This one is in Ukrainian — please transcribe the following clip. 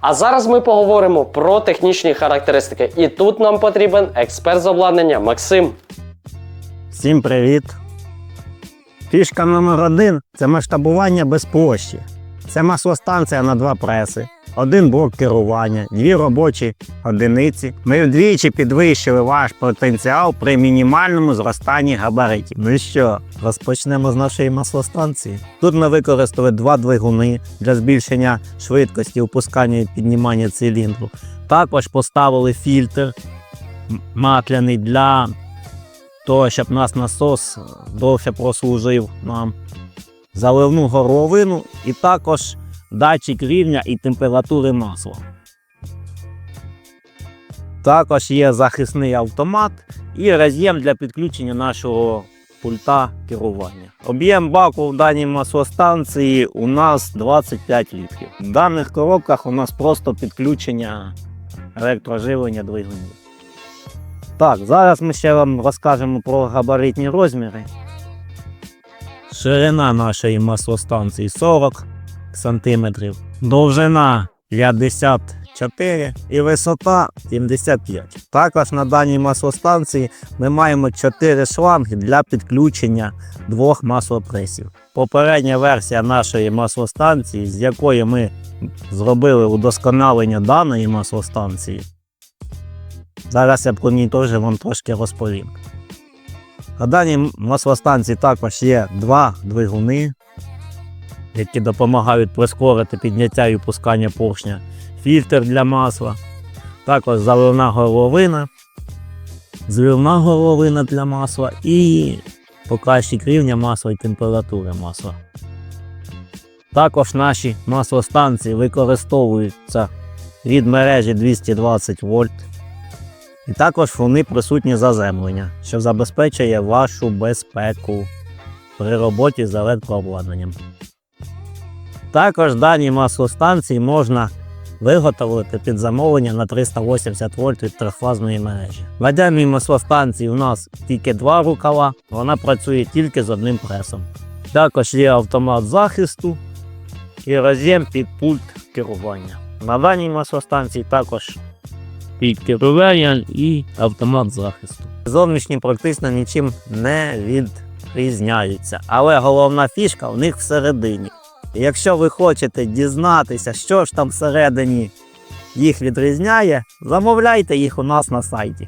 А зараз ми поговоримо про технічні характеристики. І тут нам потрібен експерт з обладнання Максим. Всім привіт! Фішка номер один це масштабування без площі. Це маслостанція на два преси, один блок керування, дві робочі одиниці. Ми вдвічі підвищили ваш потенціал при мінімальному зростанні габаритів. Ну що, розпочнемо з нашої маслостанції. Тут ми використали два двигуни для збільшення швидкості опускання і піднімання циліндру. Також поставили фільтр матляний для того, щоб наш насос довше прослужив нам заливну горловину і також датчик рівня і температури масла. Також є захисний автомат і роз'єм для підключення нашого пульта керування. Об'єм баку в даній маслостанції у нас 25 літрів. В даних коробках у нас просто підключення електроживлення двигунів. Так, зараз ми ще вам розкажемо про габаритні розміри. Ширина нашої маслостанції 40 см, довжина 54 і висота 75. Також на даній маслостанції ми маємо 4 шланги для підключення двох маслопресів. Попередня версія нашої маслостанції, з якої ми зробили удосконалення даної маслостанції, Зараз я про ній теж вам трошки розповім. На даній маслостанції також є два двигуни, які допомагають прискорити підняття і опускання поршня, фільтр для масла, також заливна горловина, зливна горловина для масла і покращик рівня масла і температури масла. Також наші маслостанції використовуються від мережі 220 вольт. І також вони присутні заземлення, що забезпечує вашу безпеку при роботі з електрообладнанням. Також дані маслостанції можна виготовити під замовлення на 380 вольт від трьохфазної мережі. На даній маслостанції у нас тільки два рукава, вона працює тільки з одним пресом. Також є автомат захисту і роз'єм під пульт керування. На даній маслостанції також під керування і автомат захисту. Зовнішні практично нічим не відрізняються, але головна фішка в них всередині. Якщо ви хочете дізнатися, що ж там всередині їх відрізняє, замовляйте їх у нас на сайті.